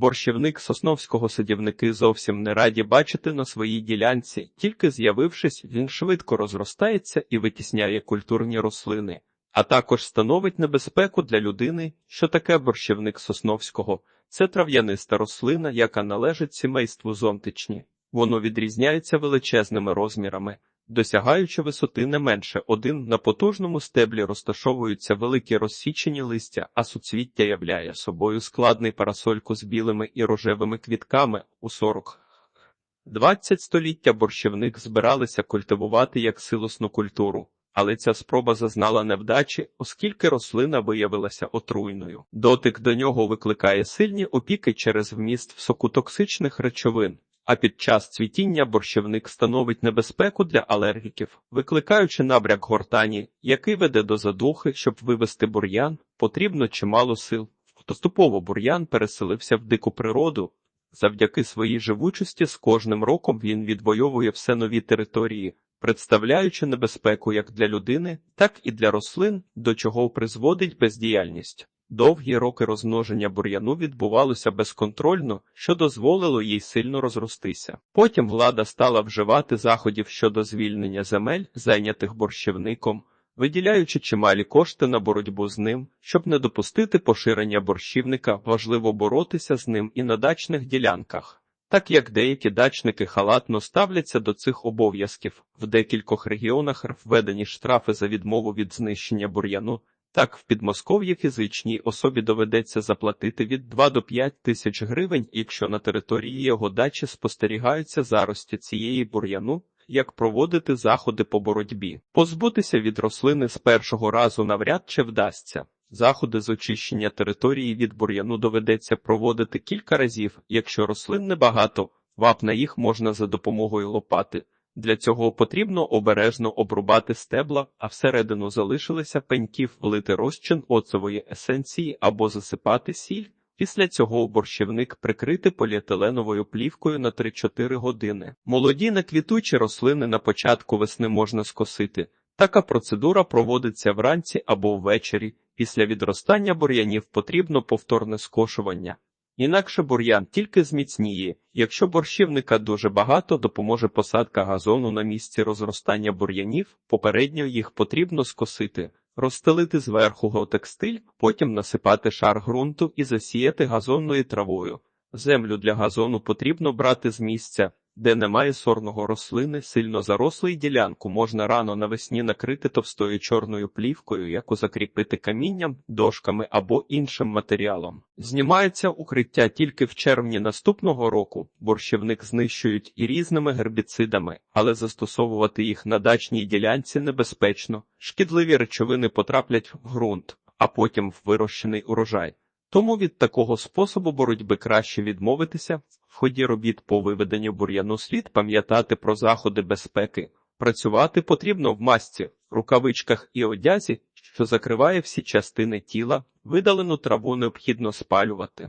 Борщівник сосновського садівники зовсім не раді бачити на своїй ділянці, тільки з'явившись, він швидко розростається і витісняє культурні рослини, а також становить небезпеку для людини, що таке борщівник сосновського. Це трав'яниста рослина, яка належить сімейству зонтичні. Воно відрізняється величезними розмірами, досягаючи висоти не менше один на потужному стеблі розташовуються великі розсічені листя, а суцвіття являє собою складний парасольку з білими і рожевими квітками у 40. 20 століття борщівник збиралися культивувати як силосну культуру. Але ця спроба зазнала невдачі, оскільки рослина виявилася отруйною. Дотик до нього викликає сильні опіки через вміст в соку токсичних речовин, а під час цвітіння борщівник становить небезпеку для алергіків, викликаючи набряк гортані, який веде до задухи, щоб вивести бур'ян, потрібно чимало сил. Поступово бур'ян переселився в дику природу. Завдяки своїй живучості з кожним роком він відвоює все нові території, представляючи небезпеку як для людини, так і для рослин, до чого призводить бездіяльність. Довгі роки розмноження бур'яну відбувалося безконтрольно, що дозволило їй сильно розростися. Потім влада стала вживати заходів щодо звільнення земель, зайнятих борщівником, виділяючи чималі кошти на боротьбу з ним, щоб не допустити поширення борщівника, важливо боротися з ним і на дачних ділянках. Так як деякі дачники халатно ставляться до цих обов'язків, в декількох регіонах введені штрафи за відмову від знищення бур'яну, так в Підмосков'ї фізичній особі доведеться заплатити від 2 до 5 тисяч гривень, якщо на території його дачі спостерігаються зарості цієї бур'яну, як проводити заходи по боротьбі. Позбутися від рослини з першого разу навряд чи вдасться. Заходи з очищення території від бур'яну доведеться проводити кілька разів, якщо рослин небагато, вапна їх можна за допомогою лопати. Для цього потрібно обережно обрубати стебла, а всередину залишилися пеньків влити розчин оцової есенції або засипати сіль. Після цього борщівник прикрити поліетиленовою плівкою на 3-4 години. Молоді неквітучі рослини на початку весни можна скосити. Така процедура проводиться вранці або ввечері. Після відростання бур'янів потрібно повторне скошування. Інакше бур'ян тільки зміцніє. Якщо борщівника дуже багато, допоможе посадка газону на місці розростання бур'янів, попередньо їх потрібно скосити, розстелити зверху готекстиль, потім насипати шар ґрунту і засіяти газонною травою. Землю для газону потрібно брати з місця, де немає сорного рослини, сильно зарослий ділянку можна рано навесні накрити товстою чорною плівкою, яку закріпити камінням, дошками або іншим матеріалом. Знімається укриття тільки в червні наступного року. Борщівник знищують і різними гербіцидами, але застосовувати їх на дачній ділянці небезпечно. Шкідливі речовини потраплять в ґрунт, а потім в вирощений урожай. Тому від такого способу боротьби краще відмовитися. В ході робіт по виведенню бур'яну слід пам'ятати про заходи безпеки. Працювати потрібно в масці, рукавичках і одязі, що закриває всі частини тіла, видалену траву необхідно спалювати.